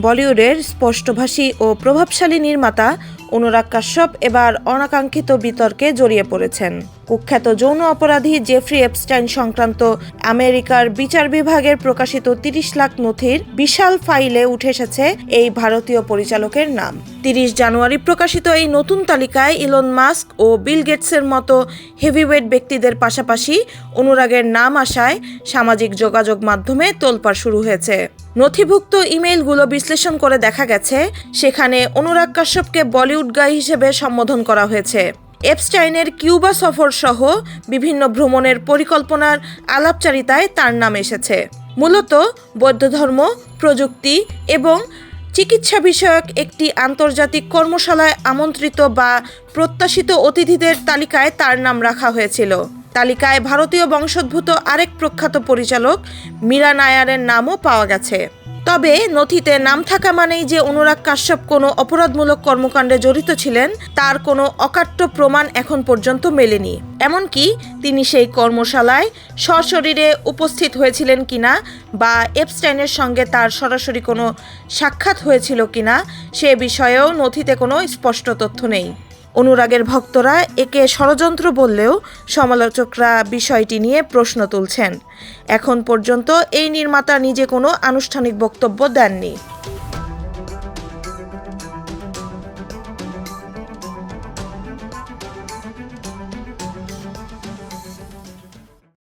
বলিউডের স্পষ্টভাষী ও প্রভাবশালী নির্মাতা অনুরাগ কাশ্যপ এবার অনাকাঙ্ক্ষিত বিতর্কে জড়িয়ে পড়েছেন। কুখ্যাত যৌন অপরাধী জেফ্রি এপস্টাইন সংক্রান্ত আমেরিকার বিচার বিভাগের প্রকাশিত তিরিশ লাখ নথির বিশাল ফাইলে উঠে এসেছে এই ভারতীয় পরিচালকের নাম। তিরিশ জানুয়ারি প্রকাশিত এই নতুন তালিকায় ইলন মাস্ক ও বিল গেটসের মতো হেভিওয়েট ব্যক্তিদের পাশাপাশি অনুরাগের নাম আসায় সামাজিক যোগাযোগ মাধ্যমে তোলপাড় শুরু হয়েছে। নথিভুক্ত ইমেইলগুলো বিশ্লেষণ করে দেখা গেছে, সেখানে অনুরাগ কাশ্যপকে বলিউড গাই হিসেবে সম্বোধন করা হয়েছে। এপস্টাইনের কিউবা সফর সহ বিভিন্ন ভ্রমণের পরিকল্পনার আলাপচারিতায় তার নাম এসেছে। মূলত বৌদ্ধ ধর্ম প্রযুক্তি এবং চিকিৎসা বিষয়ক একটি আন্তর্জাতিক কর্মশালায় আমন্ত্রিত বা প্রত্যাশিত অতিথিদের তালিকায় তার নাম রাখা হয়েছিল। তালিকায় ভারতীয় বংশোদ্ভূত আরেক প্রখ্যাত পরিচালক মীরা নায়ারের নামও পাওয়া গেছে। তবে নথিতে নাম থাকা মানেই যে অনুরাগ কাশ্যপ কোনো অপরাধমূলক কর্মকাণ্ডে জড়িত ছিলেন, তার কোনো অকাট্য প্রমাণ এখন পর্যন্ত মেলেনি। এমনকি তিনি সেই কর্মশালায় সশরীরে উপস্থিত হয়েছিলেন কিনা বা এপস্টাইনের সঙ্গে তার সরাসরি কোনো সাক্ষাৎ হয়েছিল কিনা, সে বিষয়েও নথিতে কোনো স্পষ্ট তথ্য নেই। অনুরাগের ভক্তরা একে ষড়যন্ত্র বললেও সমালোচকরা বিষয়টি নিয়ে প্রশ্ন তুলছেন। এখন পর্যন্ত এই নির্মাতা নিজে কোনো আনুষ্ঠানিক বক্তব্য দেননি।